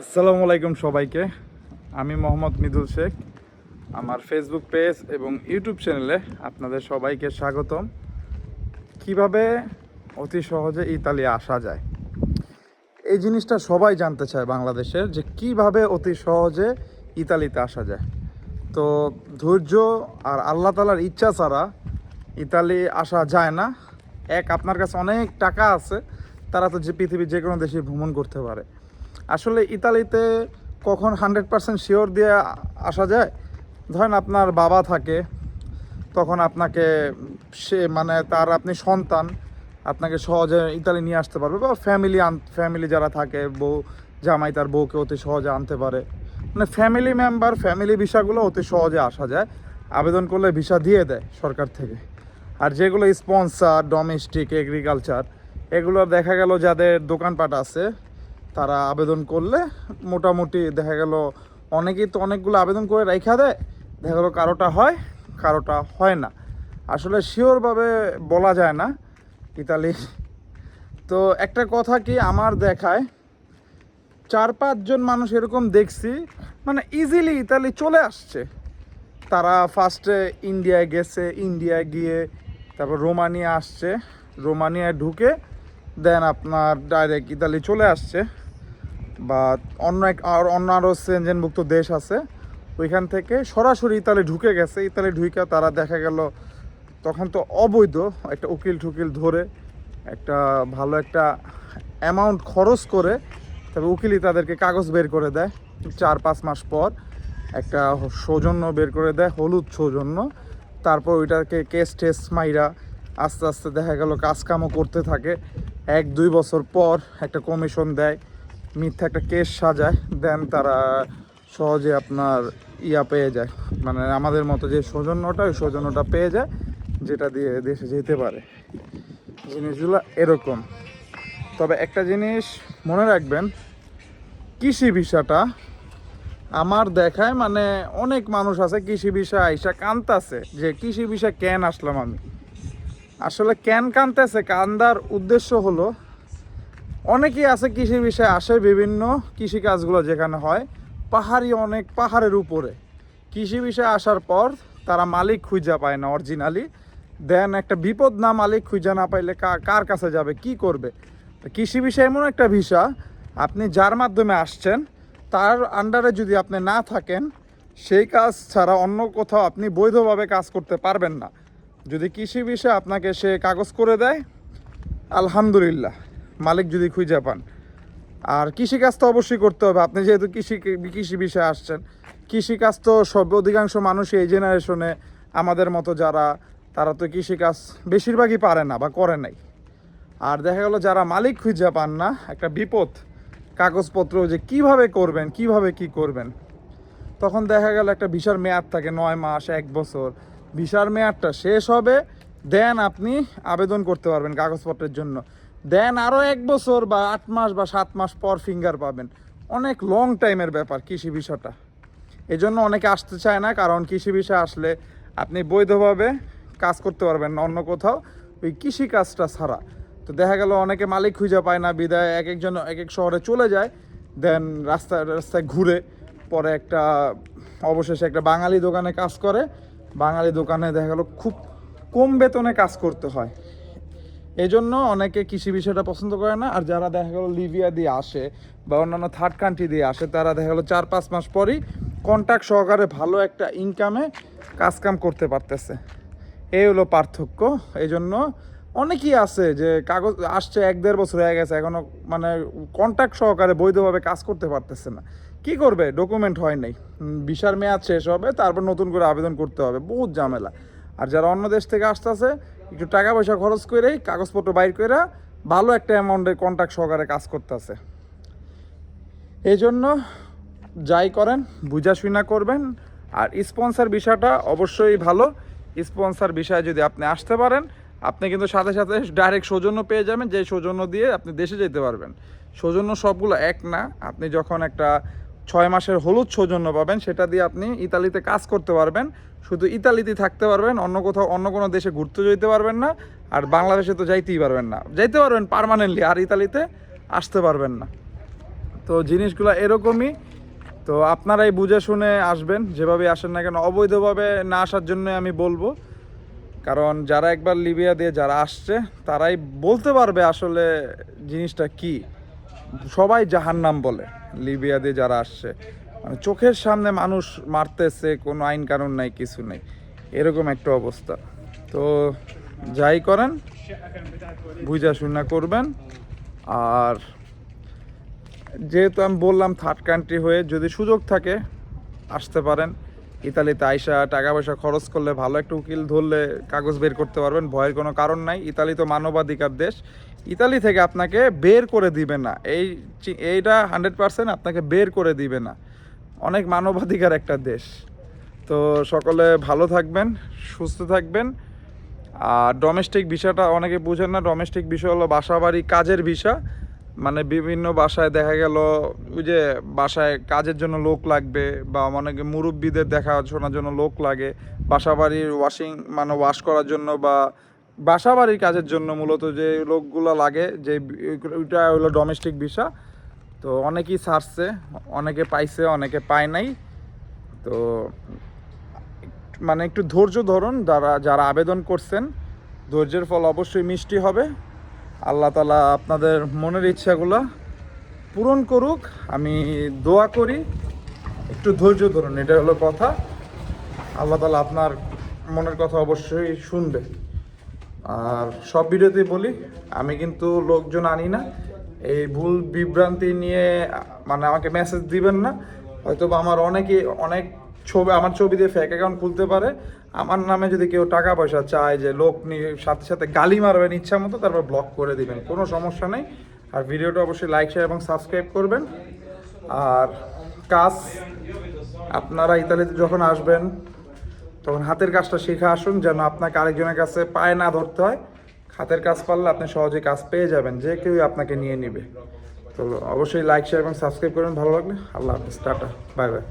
আসসালামু আলাইকুম সবাইকে। আমি মোহাম্মদ মিদুল শেখ। আমার ফেসবুক পেজ এবং ইউটিউব চ্যানেলে আপনাদের সবাইকে স্বাগতম। কীভাবে অতি সহজে ইতালি আসা যায়? এই জিনিসটা সবাই জানতে চায় বাংলাদেশের যে কীভাবে অতি সহজে ইতালিতে আসা যায়। তো ধৈর্য আর আল্লাহ তালার ইচ্ছা ছাড়া ইতালি আসা যায় না। এক, আপনার কাছে অনেক টাকা আছে, তারা তো যে পৃথিবীর যে কোনো দেশে ভ্রমণ করতে পারে। আসলে ইতালিতে কখন হান্ড্রেড পার্সেন্ট শিওর দিয়ে আসা যায়? ধরেন আপনার বাবা থাকে, তখন আপনাকে সে মানে তার আপনি সন্তান, আপনাকে সহজে ইতালি নিয়ে আসতে পারবে বা ফ্যামিলি আন ফ্যামিলি যারা থাকে, বউ, জামাই তার বউকে অতি সহজে আনতে পারে। মানে ফ্যামিলি মেম্বার ফ্যামিলি ভিসাগুলো অতি সহজে আসা যায়। আবেদন করলে ভিসা দিয়ে দেয় সরকার থেকে। আর যেগুলো স্পন্সার ডোমেস্টিক এগ্রিকালচার এগুলো দেখা গেল যাদের দোকানপাট আছে তারা আবেদন করলে মোটামুটি দেখা গেল অনেকেই তো অনেকগুলো আবেদন করে রেখা দেয়। দেখা গেলো কারোটা হয় কারোটা হয় না। আসলে শিওরভাবে বলা যায় না ইতালি। তো একটা কথা কি আমার দেখায়, চার পাঁচজন মানুষ এরকম দেখছি মানে ইজিলি ইতালি চলে আসছে। তারা ফার্স্টে ইন্ডিয়ায় গেছে, ইন্ডিয়ায় গিয়ে তারপর রোমানিয়া আসছে। রোমানিয়ায় ঢুকে দেন আপনার ডাইরেক্ট ইতালি চলে আসছে। বা অন্য এক আর অন্য আরও সেনজেনভুক্ত দেশ আছে, ওইখান থেকে সরাসরি ইতালি ঢুকে গেছে। ইতালি ঢুকে তারা দেখা গেল, তখন তো অবৈধ একটা উকিল ঠুকিল ধরে একটা ভালো একটা অ্যামাউন্ট খরচ করে, তবে উকিলই তাদেরকে কাগজ বের করে দেয় চার পাঁচ মাস পর। একটা সৌজন্য বের করে দেয়, হলুদ সৌজন্য। তারপর ওইটাকে কেস টেস মাইরা আস্তে আস্তে দেখা গেল কাজকামও করতে থাকে। এক দুই বছর পর একটা কমিশন দেয় মিথ্যা একটা কেস সাজায় দেন তারা সহজে আপনার ইয়া পেয়ে যায়। মানে আমাদের মতো যে সৌজন্যটা, ওই সৌজন্যটা পেয়ে যায়, যেটা দিয়ে দেশে যেতে পারে। জিনিসগুলো এরকম। তবে একটা জিনিস মনে রাখবেন, কৃষি ভিসাটা আমার দেখায় মানে অনেক মানুষ আছে কৃষি বিষয় আইসা কানতাছে, যে কৃষি বিষয় কেন আসলাম আমি? আসলে কেন কানতেছে? কান্দার উদ্দেশ্য হলো অনেকেই আছে কৃষি বিষয়ে আসে বিভিন্ন কৃষি কাজগুলো যেখানে হয়, পাহাড়ি অনেক পাহাড়ের উপরে। কৃষি বিষয়ে আসার পর তারা মালিক খুঁজা পায় না অরিজিনালি দেন একটা বিপদ না মালিক খুঁজা না পাইলে কার কাছে যাবে, কি করবে? কৃষি বিষয় এমন একটা ভিসা, আপনি যার মাধ্যমে আসছেন, তার আন্ডারে যদি আপনি না থাকেন, সেই কাজ ছাড়া অন্য কোথাও আপনি বৈধভাবে কাজ করতে পারবেন না। যদি কৃষি বিষয়ে আপনাকে সে কাগজ করে দেয়, আলহামদুলিল্লাহ। মালিক যদি খুঁজে পান। আর কৃষিকাজ তো অবশ্যই করতে হবে। আপনি যেহেতু কৃষি কৃষি বিষয়ে আসছেন, কৃষিকাজ তো সব, অধিকাংশ মানুষই এই জেনারেশনে আমাদের মতো যারা, তারা তো কৃষিকাজ বেশিরভাগই পারে না বা করে নাই। আর দেখা গেল যারা মালিক খুঁজে পান না, একটা বিপদ, কাগজপত্র যে কীভাবে করবেন, কীভাবে কি করবেন, তখন দেখা গেল একটা ভিসার মেয়াদ থাকে নয় মাস, এক বছর। ভিসার মেয়াদটা শেষ হবে, দেন আপনি আবেদন করতে পারবেন কাগজপত্রের জন্য। দেন আরও এক বছর বা আট মাস বা সাত মাস পর ফিঙ্গার পাবেন। অনেক লং টাইমের ব্যাপার কৃষি ভিসাটা এই জন্য অনেকে আসতে চায় না, কারণ কৃষি ভিসা আসলে আপনি বৈধভাবে কাজ করতে পারবেন অন্য কোথাও ওই কৃষি কাজটা ছাড়া। তো দেখা গেল অনেকে মালিক খুঁজে পায় না বিদায় এক একজন এক এক শহরে চলে যায়, দেন রাস্তায় রাস্তায় ঘুরে পরে একটা অবশেষে একটা বাঙালি দোকানে কাজ করে। বাঙালি দোকানে দেখা গেল খুব কম বেতনে কাজ করতে হয়। এই জন্য অনেকে কৃষি বিষয়টা পছন্দ করে না, আর যারা দেখা গেলো লিবিয়া দিয়ে আসে বা অন্যান্য থার্ড কান্ট্রি দিয়ে আসে, তারা দেখা গেলো চার পাঁচ মাস পরই কন্ট্যাক্ট সহকারে ভালো একটা ইনকামে কাজকাম করতে পারতেছে। এই হলো পার্থক্য। এই জন্য অনেকেই আছে যে কাগজ আসছে এক দেড় বছর হয়ে গেছে এখনও মানে কন্ট্যাক্ট সহকারে বৈধভাবে কাজ করতে পারতেছে না। কি করবে? ডকুমেন্ট হয় নাই। ভিসার মেয়াদ শেষ হবে, তারপর নতুন করে আবেদন করতে হবে। বহুত ঝামেলা। আর যারা অন্য দেশ থেকে আসতেছে একটু টাকা পয়সা খরচ করেই কাগজপত্র বাইর করে ভালো একটা অ্যামাউন্টের কন্ট্যাক্ট সহকারে কাজ করতেছে। এই জন্য যাই করেন বুঝা শুনা করবেন। আর স্পন্সার বিষয়টা অবশ্যই ভালো। স্পন্সার বিষয়ে যদি আপনি আসতে পারেন, আপনি কিন্তু সাথে সাথে ডাইরেক্ট সৌজন্য পেয়ে যাবেন। যে সৌজন্য দিয়ে আপনি দেশে যেতে পারবেন। সৌজন্য সবগুলো এক না। আপনি যখন একটা ছয় মাসের হলুদ সৌজন্য পাবেন, সেটা দিয়ে আপনি ইতালিতে কাজ করতে পারবেন। শুধু ইতালিতে থাকতে পারবেন, অন্য কোথাও, অন্য কোনো দেশে ঘুরতে যেতে পারবেন না, আর বাংলাদেশে তো যাইতেই পারবেন না। যাইতে পারবেন পার্মানেন্টলি আর ইতালিতে আসতে পারবেন না। তো জিনিসগুলো এরকমই। তো আপনারাই বুঝে শুনে আসবেন, যেভাবে আসেন না কেন, অবৈধভাবে না আসার জন্য আমি বলব। কারণ যারা একবার লিবিয়া দিয়ে যারা আসছে, তারাই বলতে পারবে আসলে জিনিসটা কি। সবাই জাহান্নাম বলে লিবিয়া দিয়ে যারা আসছে। মানে চোখের সামনে মানুষ মারতেছে, কোনো আইন কানুন নাই, কিছু নেই। এরকম একটা অবস্থা। তো যাই করেন, বুঝা শুনা করবেন। আর যেহেতু আমি বললাম থার্ড কান্ট্রি হয়ে যদি সুযোগ থাকে, আসতে পারেন। ইতালিতে আইসা টাকা পয়সা খরচ করলে ভালো একটা উকিল ধরলে কাগজ বের করতে পারবেন, ভয়ের কোনো কারণ নাই। ইতালি তো মানবাধিকার দেশ। ইতালি থেকে আপনাকে বের করে দিবে না। এই এইটা হান্ড্রেড পার্সেন্ট আপনাকে বের করে দিবে না। অনেক মানবাধিকার একটা দেশ। তো সকলে ভালো থাকবেন, সুস্থ থাকবেন। আর ডোমেস্টিক ভিসাটা অনেকে বুঝেন না ডোমেস্টিক বিষয় হলো বাসা বাড়ি কাজের ভিসা মানে বিভিন্ন বাসায় দেখা গেল, ওই যে বাসায় কাজের জন্য লোক লাগবে বা অনেকে মুরব্বীদের দেখাশোনার জন্য লোক লাগে বাসা বাড়ির ওয়াশিং মানে ওয়াশ করার জন্য বা বাসা বাড়ির কাজের জন্য মূলত যে লোকগুলো লাগে, যে ওইটা হলো ডোমেস্টিক ভিসা তো অনেকেই ছাড়ছে, অনেকে পাইছে, অনেকে পায় নাই, তো মানে একটু ধৈর্য ধরুন, যারা যারা আবেদন করছেন, ধৈর্যের ফল অবশ্যই মিষ্টি হবে। আল্লাহ তালা আপনাদের মনের ইচ্ছাগুলো পূরণ করুক। আমি দোয়া করি, একটু ধৈর্য ধরুন এটা হলো কথা। আল্লাহ তালা আপনার মনের কথা অবশ্যই শুনবে। আর সব ভিডিওতেই বলি, আমি কিন্তু লোকজন আনি না। এই ভুল বিভ্রান্তি নিয়ে মানে আমাকে মেসেজ দিবেন না। হয়তো আমার অনেকে, অনেক ছবি, আমার ছবি দিয়ে ফেক অ্যাকাউন্ট খুলতে পারে। আমার নামে যদি কেউ টাকা পয়সা চায় যে লোক নিয়ে সাথে সাথে গালি মারবেন ইচ্ছা মতো, তারপর ব্লক করে দিবেন। কোনো সমস্যা নেই। আর ভিডিওটা অবশ্যই লাইক শেয়ার এবং সাবস্ক্রাইব করবেন। আর কাজ, আপনারা ইতালিতে যখন আসবেন, তখন হাতের কাজটা শিখে আসুন, যেন আপনাকে আরেকজনের কাছে পায়ে না ধরতে হয়। হাতের কাজ পারলে আপনি সহজে কাজ পেয়ে যাবেন, যে কেউ আপনাকে নিয়ে নিবে। তো অবশ্যই লাইক শেয়ার এবং সাবস্ক্রাইব করবেন। ভালো লাগলে আল্লাহ হাফিজ। টাটা। Bye bye.